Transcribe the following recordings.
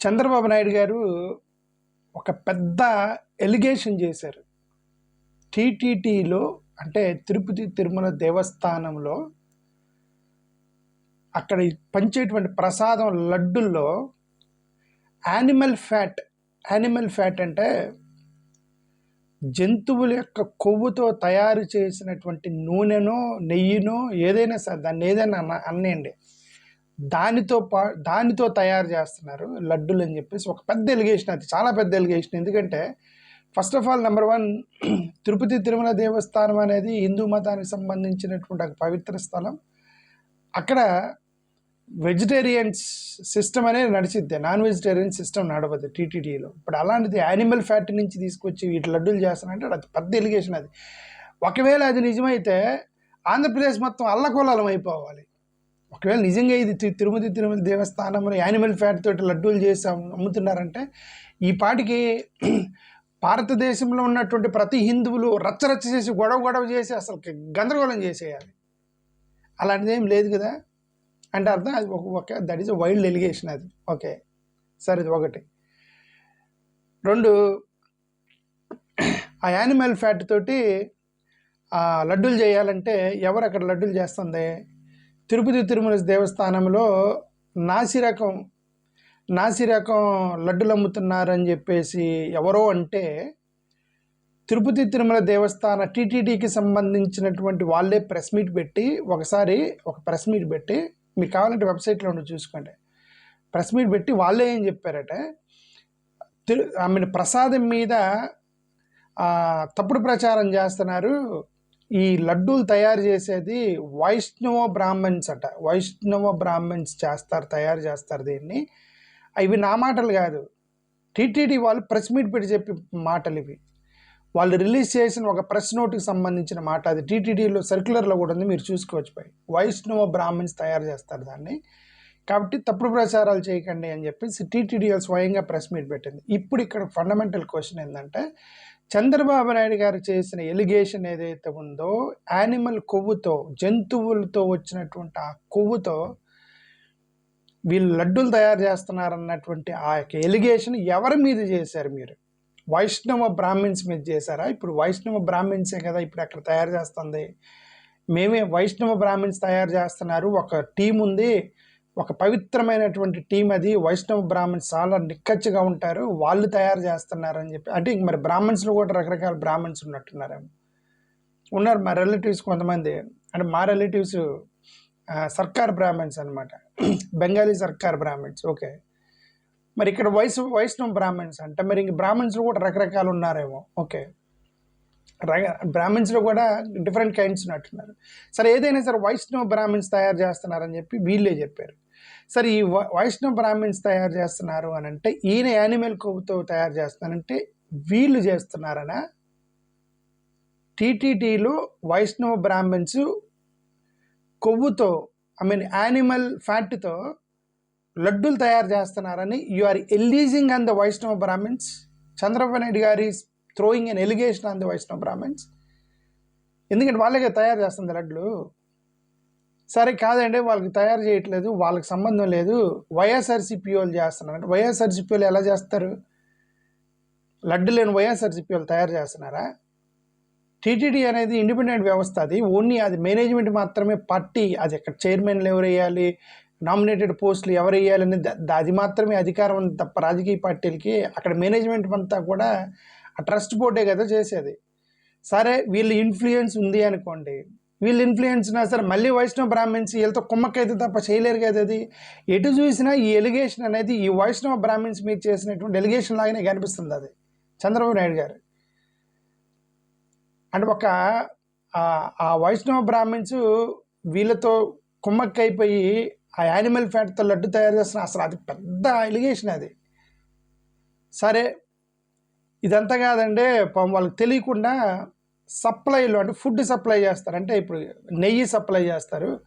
చంద్రబాబు నాయుడు గారు ఒక పెద్ద ఎలిగేషన్ చేశారు. టీటీటీలో అంటే తిరుపతి తిరుమల దేవస్థానంలో అక్కడ పంచేటువంటి ప్రసాదం లడ్డుల్లో యానిమల్ ఫ్యాట్ యానిమల్ ఫ్యాట్ అంటే జంతువుల యొక్క కొవ్వుతో తయారు చేసినటువంటి నూనెనో నెయ్యినో ఏదైనా సరే దాన్ని ఏదైనా అన్న అన్నేయండి దానితో పా దానితో తయారు చేస్తున్నారు లడ్డూలు అని చెప్పేసి. ఒక పెద్ద ఎలిగేషన్ అది చాలా పెద్ద ఎలిగేషన్. ఎందుకంటే first of all number one Tirupati Tirumala దేవస్థానం అనేది హిందూ మతానికి సంబంధించినటువంటి ఒక పవిత్ర స్థలం. అక్కడ వెజిటేరియన్స్ సిస్టమ్ అనేది నడిచిద్ది. నాన్ వెజిటేరియన్ సిస్టమ్ నడవద్దు టీటీడీలో. ఇప్పుడు అలాంటిది యానిమల్ ఫ్యాట్ నుంచి తీసుకొచ్చి వీటి లడ్డూలు చేస్తానంటే అది పెద్ద ఎలిగేషన్ అది. ఒకవేళ అది నిజమైతే ఆంధ్రప్రదేశ్ మొత్తం అల్లకోలాలం అయిపోవాలి. ఒకవేళ నిజంగా ఇది తి- తిరుమతి తిరుమల దేవస్థానంలో యానిమల్ ఫ్యాట్ తోటి లడ్డూలు చేసి అమ్ముతున్నారంటే ఈ పాటికి భారతదేశంలో ఉన్నటువంటి ప్రతి హిందువులు రచ్చరచ్చ చేసి గొడవ గొడవ చేసి అసలు గందరగోళం చేసేయాలి. అలాంటిది ఏం లేదు కదా? అంటే అర్థం అది ఒక ఒక దట్ ఈస్ వైల్డ్ ఎలిగేషన్ అది. ఓకే సరే ఇది ఒకటి. రెండు ఆ యానిమల్ ఫ్యాట్ తోటి లడ్డూలు చేయాలంటే ఎవరు అక్కడ లడ్డూలు చేస్తుంది? తిరుపతి తిరుమల దేవస్థానంలో నాసిరకం నాసిరకం నాసి రకం లడ్డులు అమ్ముతున్నారని చెప్పేసి ఎవరో అంటే తిరుపతి తిరుమల దేవస్థాన టీటీడీకి సంబంధించినటువంటి వాళ్ళే ప్రెస్ మీట్ పెట్టి ఒకసారి ఒక ప్రెస్ మీట్ పెట్టి మీకు కావాలంటే వెబ్సైట్లో ఉండి చూసుకోండి. ప్రెస్ మీట్ పెట్టి వాళ్ళే ఏం చెప్పారట? తిరు ఐ మీన్ ప్రసాదం మీద తప్పుడు ప్రచారం చేస్తున్నారు. ఈ లడ్డూలు తయారు చేసేది వైష్ణవ బ్రాహ్మణ్స్ అట. వైష్ణవ బ్రాహ్మణ్స్ చేస్తారు తయారు చేస్తారు దీన్ని. ఇవి నా మాటలు కాదు. టీటీడీ వాళ్ళు ప్రెస్ మీట్ పెట్టి చెప్పి మాటలు ఇవి. వాళ్ళు రిలీజ్ చేసిన ఒక ప్రెస్ నోట్కి సంబంధించిన మాట. అది టీటీడీలో సర్క్యులర్లో కూడా ఉంది. మీరు చూసుకోవచ్చు పై వైష్ణవ బ్రాహ్మణ్స్ తయారు చేస్తారు దాన్ని. కాబట్టి తప్పుడు ప్రచారాలు చేయకండి అని చెప్పేసి టీటీడీ స్వయంగా ప్రెస్ మీట్ పెట్టింది. ఇప్పుడు ఇక్కడ ఫండమెంటల్ క్వశ్చన్ ఏంటంటే చంద్రబాబు నాయుడు గారు చేసిన ఎలిగేషన్ ఏదైతే ఉందో యానిమల్ కొవ్వుతో జంతువులతో వచ్చినటువంటి ఆ కొవ్వుతో వీళ్ళు లడ్డూలు తయారు చేస్తున్నారన్నటువంటి ఆ యొక్క ఎలిగేషన్ ఎవరి మీద చేశారు మీరు? వైష్ణవ బ్రాహ్మిన్స్ మీద చేశారా? ఇప్పుడు వైష్ణవ బ్రాహ్మిన్సే కదా ఇప్పుడు అక్కడ తయారు చేస్తుంది. మేమే వైష్ణవ బ్రాహ్మిన్స్ తయారు చేస్తున్నారు. ఒక టీం ఉంది. ఒక పవిత్రమైనటువంటి టీం అది. వైష్ణవ బ్రాహ్మణ్స్ చాలా నిక్కచ్చిగా ఉంటారు. వాళ్ళు తయారు చేస్తున్నారని చెప్పి. అంటే ఇంక మరి బ్రాహ్మణ్స్లో కూడా రకరకాల బ్రాహ్మణ్స్ ఉన్నట్టున్నారేమో. ఉన్నారు మా రిలేటివ్స్ కొంతమంది. అంటే మా రిలేటివ్స్ సర్కార్ బ్రాహ్మణ్స్ అనమాట బెంగాలీ సర్కార్ బ్రాహ్మణ్స్. ఓకే. మరి ఇక్కడ వైస్ వైష్ణవ బ్రాహ్మణ్స్ అంటే. మరి ఇంక బ్రాహ్మణ్స్లో కూడా రకరకాలు ఉన్నారేమో. ఓకే. బ్రాహ్మిన్స్లో కూడా డిఫరెంట్ కైండ్స్ ఉన్నట్టున్నారు. సరే ఏదైనా సరే వైష్ణవ బ్రాహ్మిన్స్ తయారు చేస్తున్నారని చెప్పి వీళ్ళే చెప్పారు. సరే ఈ వైష్ణవ బ్రాహ్మిన్స్ తయారు చేస్తున్నారు అని అంటే ఈయన యానిమల్ కొవ్వుతో తయారు చేస్తున్నారంటే వీళ్ళు చేస్తున్నారనా? టీటీటీలో వైష్ణవ బ్రాహ్మిన్స్ కొవ్వుతో ఐ మీన్ యానిమల్ ఫ్యాట్తో లడ్డూలు తయారు చేస్తున్నారని you are alleging on the Vaishnava Brahmins Chandrababu Naidu గారి throwing an allegation on the Vaishnava Brahmins ఎందుకంటే వాళ్ళకే తయారు చేస్తుంది లడ్లు సరే కాదండి వాళ్ళకి తయారు చేయట్లేదు వాళ్ళకి సంబంధం లేదు. వైఎస్ఆర్సీపీ వాళ్ళు చేస్తున్నారు అంటే వైఎస్ఆర్సీపీ వాళ్ళు ఎలా చేస్తారు? లడ్డు లేని వైఎస్ఆర్సీపీ వాళ్ళు తయారు చేస్తున్నారా? టీటీడీ అనేది ఇండిపెండెంట్ వ్యవస్థ అది. ఓన్లీ అది మేనేజ్మెంట్ మాత్రమే పార్టీ అది ఎక్కడ చైర్మన్లు ఎవరు వేయాలి నామినేటెడ్ పోస్టులు ఎవరు వేయాలని అది మాత్రమే అధికారం ఉంది తప్ప రాజకీయ పార్టీలకి అక్కడ మేనేజ్మెంట్ అంతా కూడా ఆ ట్రస్ట్ బోర్డే కదా చేసేది. సరే వీళ్ళు ఇన్ఫ్లుయెన్స్ ఉంది అనుకోండి వీళ్ళు ఇన్ఫ్లుయెన్స్ ఉన్నా సరే మళ్ళీ వైష్ణవ బ్రాహ్మిన్స్ వీళ్ళతో కుమ్మక్కైతే తప్ప చేయలేరు కదా అది. ఎటు చూసినా ఈ ఎలిగేషన్ అనేది ఈ వైష్ణవ బ్రాహ్మిన్స్ మీద చేసినటువంటి ఎలిగేషన్ లాగానే కనిపిస్తుంది అది. చంద్రబాబు నాయుడు గారు. అంటే ఒక ఆ- ఆ వైష్ణవ బ్రాహ్మిన్స్ వీళ్ళతో కుమ్మక్కైపోయి ఆ యానిమల్ ఫ్యాట్తో లడ్డు తయారు చేస్తున్న అసలు అది పెద్ద ఎలిగేషన్ అది. సరే ఇదంతా కాదండి పాపం వాళ్ళకి తెలియకుండా సప్లైలో అంటే ఫుడ్ సప్లై చేస్తారు. అంటే ఇప్పుడు నెయ్యి సప్లై చేస్తారు.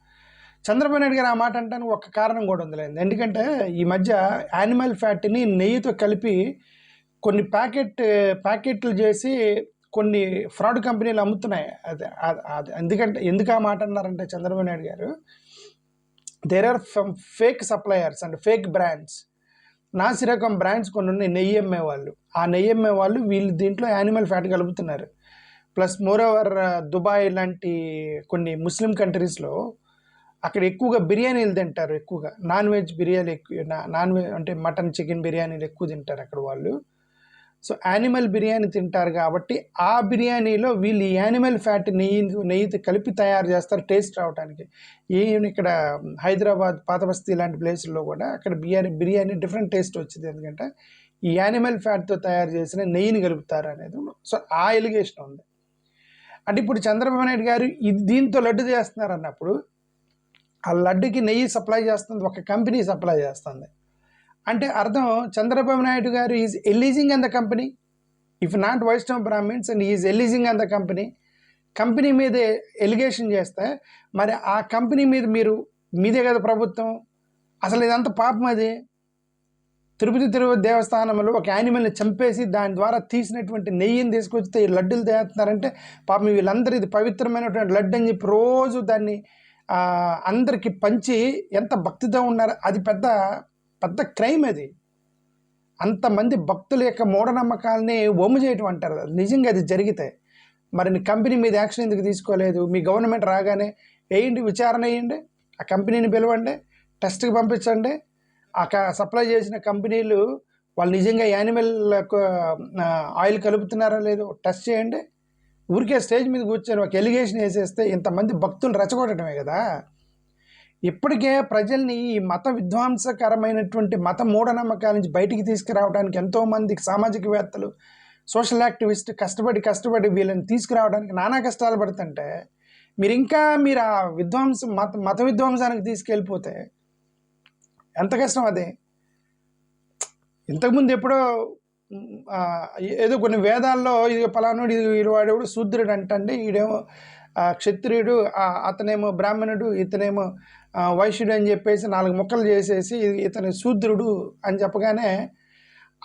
చంద్రబాబు నాయుడు గారు ఆ మాట అంటానికి ఒక కారణం కూడా ఉందిలేండి. ఎందుకంటే ఈ మధ్య యానిమల్ ఫ్యాట్ని నెయ్యితో కలిపి కొన్ని ప్యాకెట్ ప్యాకెట్లు చేసి కొన్ని ఫ్రాడ్ కంపెనీలు అమ్ముతున్నాయి. అది అది- అది ఎందుకంటే ఎందుకు ఆ మాట అన్నారంటే చంద్రబాబు నాయుడు గారు there are fake suppliers and fake brands నాసిరకం బ్రాండ్స్ కొన్ని ఉన్నాయి నెయ్యి అమ్మే వాళ్ళు. ఆ నెయ్యి అమ్మే వాళ్ళు వీళ్ళు దీంట్లో యానిమల్ ఫ్యాట్ కలుపుతున్నారు. ప్లస్ మోరోవర్ దుబాయ్ లాంటి కొన్ని ముస్లిం కంట్రీస్లో అక్కడ ఎక్కువగా బిర్యానీలు తింటారు ఎక్కువగా. నాన్ వెజ్ బిర్యానీ ఎక్కువ నాన్ వెజ్ అంటే మటన్ చికెన్ బిర్యానీలు ఎక్కువ తింటారు అక్కడ వాళ్ళు. సో యానిమల్ బిర్యానీ తింటారు కాబట్టి ఆ బిర్యానీలో వీళ్ళు ఈ యానిమల్ ఫ్యాట్ నెయ్యి నెయ్యితో కలిపి తయారు చేస్తారు టేస్ట్ రావడానికి ఏం ఇక్కడ హైదరాబాద్ పాతబస్తీ లాంటి ప్లేసుల్లో కూడా అక్కడ బిర్యానీ బిర్యానీ డిఫరెంట్ టేస్ట్ వచ్చింది. ఎందుకంటే ఈ యానిమల్ ఫ్యాట్తో తయారు చేసిన నెయ్యిని కలుపుతారు అనేది. సో ఆ ఎలిగేషన్ ఉంది. అంటే ఇప్పుడు చంద్రబాబు నాయుడు గారు ఇది దీంతో లడ్డు చేస్తున్నారు అన్నప్పుడు ఆ లడ్డుకి నెయ్యి సప్లై చేస్తుంది ఒక కంపెనీ సప్లై చేస్తుంది. అంటే అర్థం చంద్రబాబు నాయుడు గారు is alleging on the company. If not Vaishnav Brahmins and is alleging on the company. Company మీద ఎలిగేషన్ చేస్తే మరి ఆ కంపెనీ మీద మీరు మీదే కదా ప్రభుత్వం. అసలు ఇదంతా పాపం అది. తిరుపతి తిరుపతి దేవస్థానంలో ఒక యానిమల్ని చంపేసి దాని ద్వారా తీసినటువంటి నెయ్యిని తీసుకొచ్చి ఈ లడ్డూలు తేస్తున్నారంటే పాపం వీళ్ళందరూ ఇది పవిత్రమైనటువంటి లడ్డు అని చెప్పి రోజు దాన్ని అందరికీ అందరికి పంచి ఎంత భక్తితో ఉన్నారు అది పెద్ద పెద్ద క్రైమ్ అది. అంతమంది భక్తుల యొక్క మూఢనమ్మకాలని ఒమ్ము చేయటం అంటారు. అది నిజంగా అది జరిగితే మరి కంపెనీ మీద యాక్షన్ ఎందుకు తీసుకోలేదు? మీ గవర్నమెంట్ రాగానే వేయండి విచారణ వేయండి ఆ కంపెనీని పిలవండి టెస్ట్కి పంపించండి ఆ సప్లై చేసిన కంపెనీలు వాళ్ళు నిజంగా యానిమల్ ఆయిల్ కలుపుతున్నారా లేదో టెస్ట్ చేయండి. ఊరికే స్టేజ్ మీద కూర్చొని ఒక ఎలిగేషన్ వేసేస్తే ఇంతమంది భక్తులు రెచ్చగొట్టడమే కదా. ఇప్పటికే ప్రజల్ని ఈ మత విధ్వంసకరమైనటువంటి మత మూఢనమ్మకాల నుంచి బయటికి తీసుకురావడానికి ఎంతోమంది సామాజికవేత్తలు సోషల్ యాక్టివిస్ట్ కష్టపడి కష్టపడి వీళ్ళని తీసుకురావడానికి నానా కష్టాలు పడుతుంటే మీరు ఇంకా మీరు ఆ విధ్వంసం మత మత విధ్వంసానికి తీసుకెళ్ళిపోతే ఎంత కష్టం అది? ఇంతకుముందు ఎప్పుడో ఏదో కొన్ని వేదాల్లో ఇది పలానుడు ఇది వాడేవాడు శూద్రుడు అంటండి ఈడేమో క్షత్రియుడు అతనేమో బ్రాహ్మణుడు ఇతనేమో వైశ్యుడు అని చెప్పేసి నాలుగు ముక్కలు చేసేసి ఇది- శూద్రుడు అని చెప్పగానే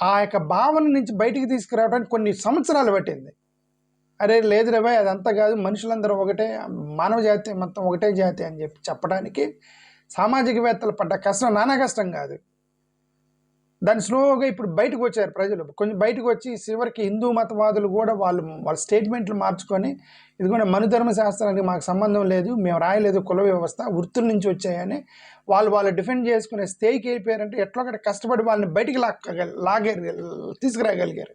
ఆ యొక్క భావన నుంచి బయటికి తీసుకురావడానికి కొన్ని సంవత్సరాలు పట్టింది. అరే లేదు రే అదంతా కాదు మనుషులందరూ ఒకటే మానవ జాతి మొత్తం ఒకటే జాతి అని చెప్పి చెప్పడానికి సామాజికవేత్తలు పడ్డ కష్టం నానా కష్టం కాదు. దాన్ని స్లోగా ఇప్పుడు బయటకు వచ్చారు ప్రజలు. కొంచెం బయటకు వచ్చి చివరికి హిందూ మతవాదులు కూడా వాళ్ళు వాళ్ళ స్టేట్మెంట్లు మార్చుకొని ఇదిగోండి మనుధర్మ శాస్త్రానికి మాకు సంబంధం లేదు మేము రాయలేదు కుల వ్యవస్థ వృత్తుల నుంచి వచ్చాయని వాళ్ళు వాళ్ళు డిఫెండ్ చేసుకునే స్థాయికి అయిపోయారంటే ఎట్లా కష్టపడి వాళ్ళని బయటికి లాక్క లాగే తీసుకురాగలిగారు.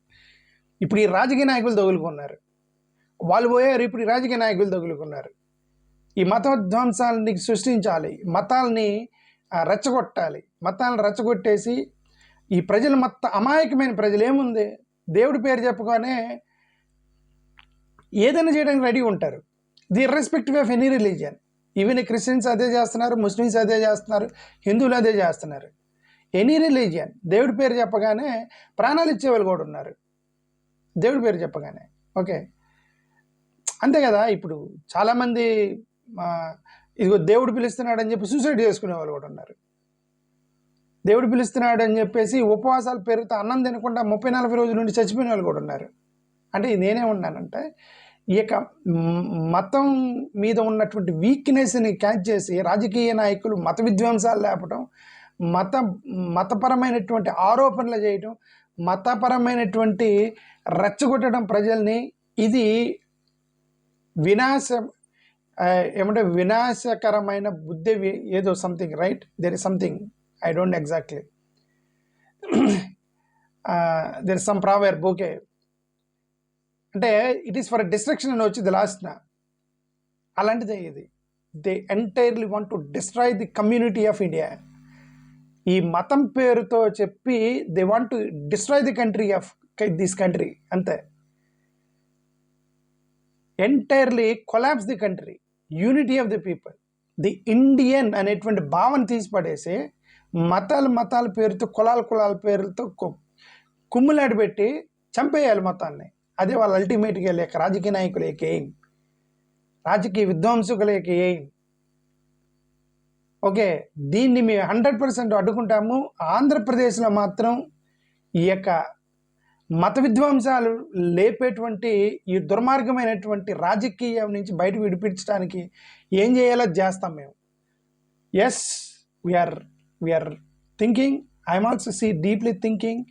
ఇప్పుడు ఈ రాజకీయ నాయకులు తగులుకున్నారు. వాళ్ళు పోయారు ఇప్పుడు ఈ రాజకీయ నాయకులు తగులుకున్నారు. ఈ మత విధ్వంసాలని సృష్టించాలి. మతాల్ని రెచ్చగొట్టాలి. మతాలను రెచ్చగొట్టేసి ఈ ప్రజలు మొత్తం అమాయకమైన ప్రజలు ఏముంది? దేవుడి పేరు చెప్పుకొనే ఏదైనా చేయడానికి రెడీ ఉంటారు. The irrespective of any religion. Even Christians అదే చేస్తున్నారు ముస్లిమ్స్ అదే చేస్తున్నారు హిందువులు అదే చేస్తున్నారు. Any religion. దేవుడి పేరు చెప్పగానే ప్రాణాలు ఇచ్చేవాళ్ళు కూడా ఉన్నారు. దేవుడి పేరు చెప్పగానే. ఓకే. అంతే కదా ఇప్పుడు చాలామంది మా ఇదిగో దేవుడు పిలుస్తున్నాడు అని చెప్పి సూసైడ్ చేసుకునే వాళ్ళు కూడా ఉన్నారు. దేవుడు పిలుస్తున్నాడు అని చెప్పేసి ఉపవాసాలు పేరుతో అన్నం తినకుండా ముప్పై నలభై రోజుల నుండి చచ్చిపోయిన వాళ్ళు కూడా ఉన్నారు. అంటే నేనే ఉన్నానంటే ఇక మతం మీద ఉన్నటువంటి వీక్నెస్ని క్యాచ్ చేసి రాజకీయ నాయకులు మత విధ్వంసాలు లేపడం మత మతపరమైనటువంటి ఆరోపణలు చేయటం మతపరమైనటువంటి రెచ్చగొట్టడం ప్రజల్ని ఇది వినాశం ఏమంటే వినాశకరమైన బుద్ధి ఏదో something right there is something I don't exactly there is some proverb okay అంటే ఇట్ ఈస్ ఫర్ డిస్ట్రక్షన్ అని వచ్చింది లాస్ట్న అలాంటిదే ఇది. They entirely want to destroy the community of India ఈ మతం పేరుతో చెప్పి they want to destroy the country of this country అంతే. Entirely collapse the country unity of the people. The Indian అనేటువంటి భావన తీసిపడేసి మతాలు మతాల పేరుతో కులాల కులాల పేరుతో కు- కుమ్ములాడి పెట్టి చంపేయాలి మొత్తాన్ని అదే వాళ్ళ అల్టిమేట్గా లేక రాజకీయ నాయకుల యొక్క ఎయిమ్ రాజకీయ విధ్వంసకుల యొక్క ఎయిమ్ ఓకే దీన్ని మేము హండ్రెడ్ పర్సెంట్ అడ్డుకుంటాము. ఆంధ్రప్రదేశ్లో మాత్రం ఈ యొక్క మత విధ్వంసాలు లేపేటువంటి ఈ దుర్మార్గమైనటువంటి రాజకీయం నుంచి బయట విడిపించడానికి ఏం చేయాలో చేస్తాం మేము. Yes we are we are thinking I'm also see deeply thinking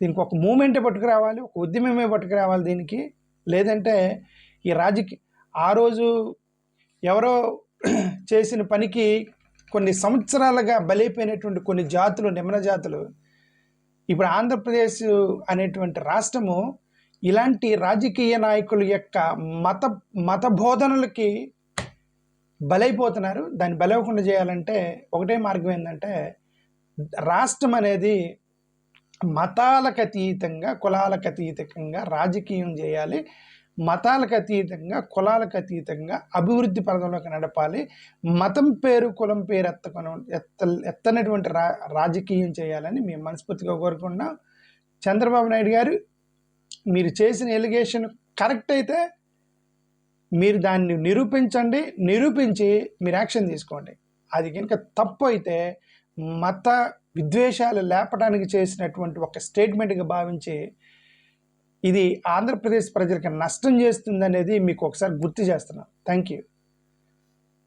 దీనికి ఒక మూమెంటే పట్టుకురావాలి ఒక ఉద్యమమే పట్టుకురావాలి దీనికి. లేదంటే ఈ రాజకీయ ఆ రోజు ఎవరో చేసిన పనికి కొన్ని సంవత్సరాలుగా బలైపోయినటువంటి కొన్ని జాతులు నిమ్న జాతులు ఇప్పుడు ఆంధ్రప్రదేశ్ అనేటువంటి రాష్ట్రము ఇలాంటి రాజకీయ నాయకుల యొక్క మత మత బోధనలకి బలైపోతున్నారు. దాన్ని బలవకుండా చేయాలంటే ఒకటే మార్గం ఏంటంటే రాష్ట్రం అనేది మతాలకు అతీతంగా కులాలకు అతీతంగా రాజకీయం చేయాలి. మతాలకు అతీతంగా కులాలకు అతీతంగా అభివృద్ధి పథంలోకి నడపాలి. మతం పేరు కులం పేరు ఎత్తకొని ఎత్త ఎత్తనటువంటి రా రాజకీయం చేయాలని మేము మనస్ఫూర్తిగా కోరుకున్నాం చంద్రబాబు నాయుడు గారు మీరు చేసిన ఎలిగేషన్ కరెక్ట్ అయితే మీరు దాన్ని నిరూపించండి. నిరూపించి మీరు యాక్షన్ తీసుకోండి. అది కనుక తప్పు అయితే మత విద్వేషాలు లేపడానికి చేసినటువంటి ఒక స్టేట్మెంట్గా భావించి ఇది ఆంధ్రప్రదేశ్ ప్రజలకి నష్టం చేస్తుంది అనేది మీకు ఒకసారి గుర్తు చేస్తున్నాను థ్యాంక్ యూ